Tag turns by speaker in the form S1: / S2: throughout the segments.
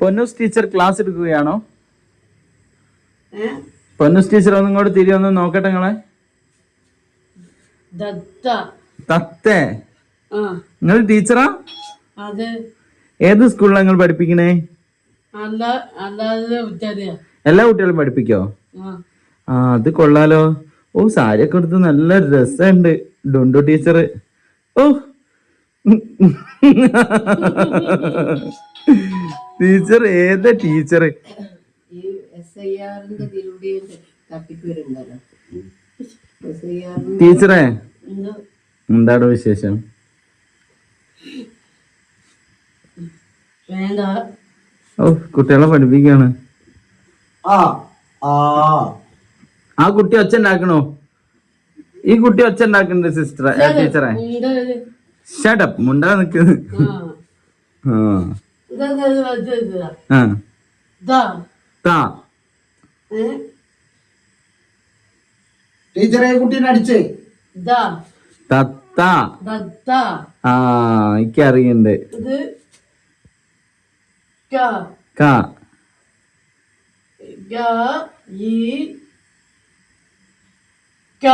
S1: Ponnoos teacher class എടുക്കുകയാണോ? Ponnus teacher ഒന്നും കൂടെ തിരി ഒന്ന് നോക്കട്ടെ നിങ്ങളെ. തത്തേ. നിങ്ങൾ ടീച്ചറാ? ഏത് സ്കൂളിലാണ് നിങ്ങൾ പഠിപ്പിക്കണേ? എല്ലാ കുട്ടികളും പഠിപ്പിക്കോ?
S2: ആ.
S1: ആ അത് കൊള്ളാലോ. ഓ സാരിയൊക്കെ എടുത്ത് നല്ല രസമുണ്ട്. ഡുണ്ടു ടീച്ചർ. ഓ. ടീച്ചർ ഏതാ ടീച്ചർ?
S3: ഈ എസ് ഐ ആറിന്റെ ഇതിലൂടെ തട്ടിപ്പ് വരുന്നുണ്ടല്ലോ എസ് ഐ ആറിന്
S1: ടീച്ചറേ എന്താടോ വിശേഷം?
S2: വേണ്ട.
S1: ഓ കുട്ടികളെ പഠിപ്പിക്കാണ്.
S4: ആ ആ.
S1: ആ കുട്ടി ഒച്ച ഉണ്ടാക്കണോ? ഈ കുട്ടി ഒച്ച ഉണ്ടാക്കുന്നുണ്ട് സിസ്റ്ററെ ടീച്ചറെ. ഷട്ടപ്പ് മുണ്ടാ നിക്കുന്നു
S2: ആ.
S4: ടീച്ചറെ കുട്ടീനെ അടിച്ചേ.
S2: ദാ.
S1: തത്ത ആ എനിക്കറിയണ്ട്.
S2: ഇത് ക
S1: ക
S2: ഗ ഈ. ക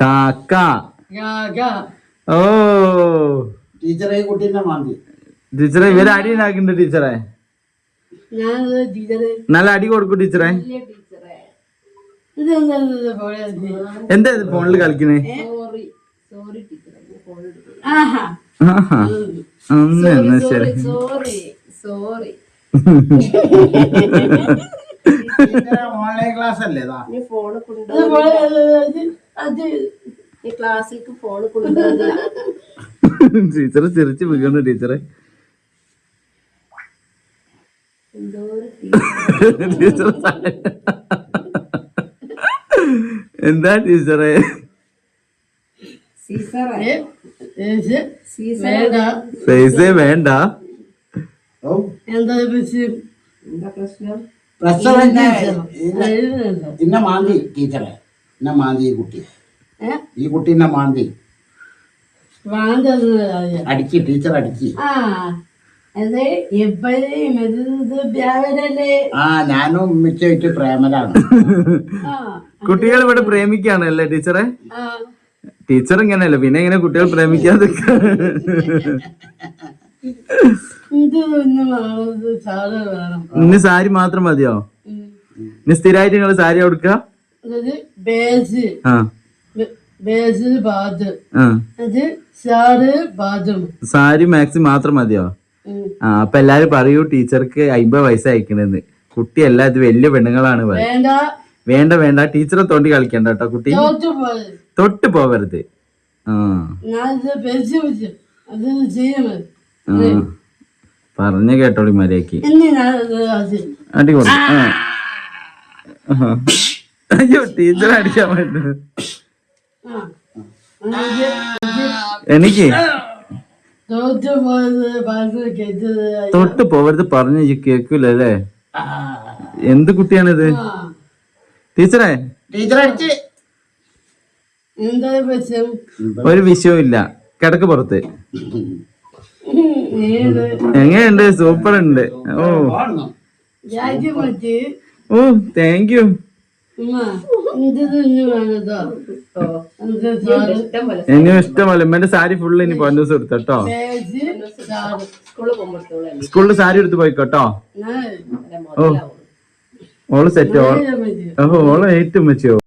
S1: കാക്ക. ഓ.
S4: ടീച്ചറെ കുട്ടീനെ മാന്തി.
S1: ടീച്ചറെ ഇവർ അടി ഉണ്ടാക്കുന്നുണ്ട് ടീച്ചറെ. നല്ല അടി കൊടുക്കും ടീച്ചറെ. എന്താ ഇത് ഫോണിൽ കളിക്കണേ?
S3: ഫോൺ
S1: ശരി.
S4: ഓൺലൈൻ ക്ലാസ് അല്ലേ
S3: ക്ലാസ്സിലേക്ക് ഫോണ് കൊണ്ടുവന്നില്ല
S1: ടീച്ചർ ചിരിച്ചു വീഴുന്നു ടീച്ചറെ. ടീച്ചർ എന്താ ടീച്ചറെ?
S3: the
S2: വേണ്ട.
S1: പൈസ വേണ്ട.
S4: ഓ
S2: എന്താ
S3: പ്രശ്നം?
S4: പ്രശ്നം? എന്താ? ഇന്ന- മാന്തി ടീച്ചറെ. ഇന്ന മാന്തി ഈ കുട്ടി. ഈ മാന്തി. അടിക്ക് ടീച്ചർ അടിക്ക്.
S2: ആ
S4: ഞാനും പ്രേമലാണ്.
S1: കുട്ടികൾ ഇവിടെ പ്രേമിക്കാണല്ലേ ടീച്ചറെ?
S2: ആ.
S1: ടീച്ചർ ഇങ്ങനെയല്ല പിന്നെ ഇങ്ങനെ കുട്ടികൾ പ്രേമിക്കാതെ ഇന്ന് സാരി മാത്രം മതിയോ. ഇനി സ്ഥിരമായിട്ട് നിങ്ങൾ സാരി കൊടുക്ക സാരി മാക്സി മാത്രം മതിയോ? അപ്പൊ എല്ലാരും പറയൂ ടീച്ചർക്ക് അയിമ്പത് വയസ്സ് അയക്കണെന്ന് കുട്ടിയല്ല ഇത് വലിയ പെണ്ണുങ്ങളാണ്
S2: വേണ്ട.
S1: വേണ്ട ടീച്ചറെ തോണ്ടി കളിക്കണ്ട കേട്ടോ കുട്ടി. തൊട്ട് പോവരുത്. പറഞ്ഞ കേട്ടോളി മര്യാദയ്ക്ക്
S2: ഇനി ഞാൻ അത് അത്
S1: അടി കൊടു ആ. ആഹാ. അയ്യോ ടീച്ചർ അടിക്കാൻ
S2: പറ്റുന്നത് എനിക്ക്? തോറ്റു പോയത് ബാസ് കേട്ടത്
S1: തൊട്ട് പോവരുത് പറഞ്ഞ് ഈ കേക്കൂലല്ലേ? എന്ത് കുട്ടിയാണിത്? ടീച്ചറെ?
S2: എന്താ
S1: ഒരു വിഷയവും ഇല്ല. കിടക്ക് പുറത്ത്. എങ്ങനെയുണ്ട്? സൂപ്പർ ഉണ്ട് ഓ. ഓ താങ്ക് യു എന്നെ ഇഷ്ടമല്ല ഉമ്മന്റെ സാരി ഫുള്ള് ഇനി പൊന്നൂസ്
S3: സ്കൂളിൽ പോകുമ്പോഴത്തോളം
S1: സ്കൂളിൽ സാരി എടുത്ത് പോയിക്കോട്ടോ ഓ. ഓൾ സെറ്റ് ഓ ഓൾ ഏറ്റവും വെച്ചോ